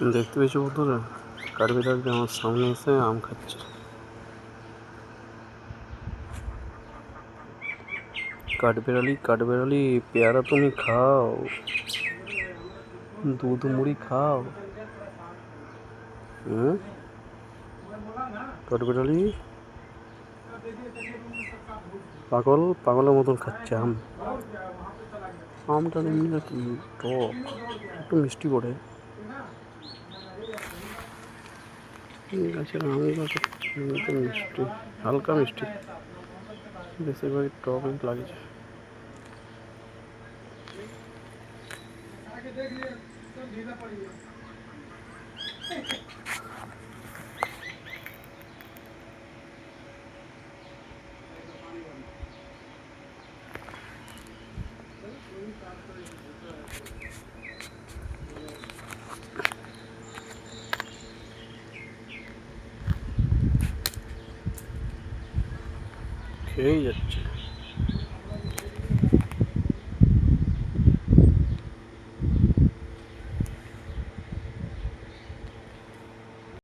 দেখতে পেয়েছ বন্ধুরা? কাঠবিড়ালটা আমার সামনে এসে আম খাচ্ছে। কাঠবেড়ালি কাঠবেড়ালি, পেয়ারা তুমি খাও। দুধ, মুড়ি খাও। হুম কাঠবেড়ালি? পাগল, পাগলের মতন খাচ্ছে আম। আমটা এমনি টক? একটু মিষ্টি পড়ে গাছের আম গাছ মিষ্টি হালকা মিষ্টি। বেশিরভাগই টক লাগিয়েছে। Thank লাগছে পেয়েই যাচ্ছে।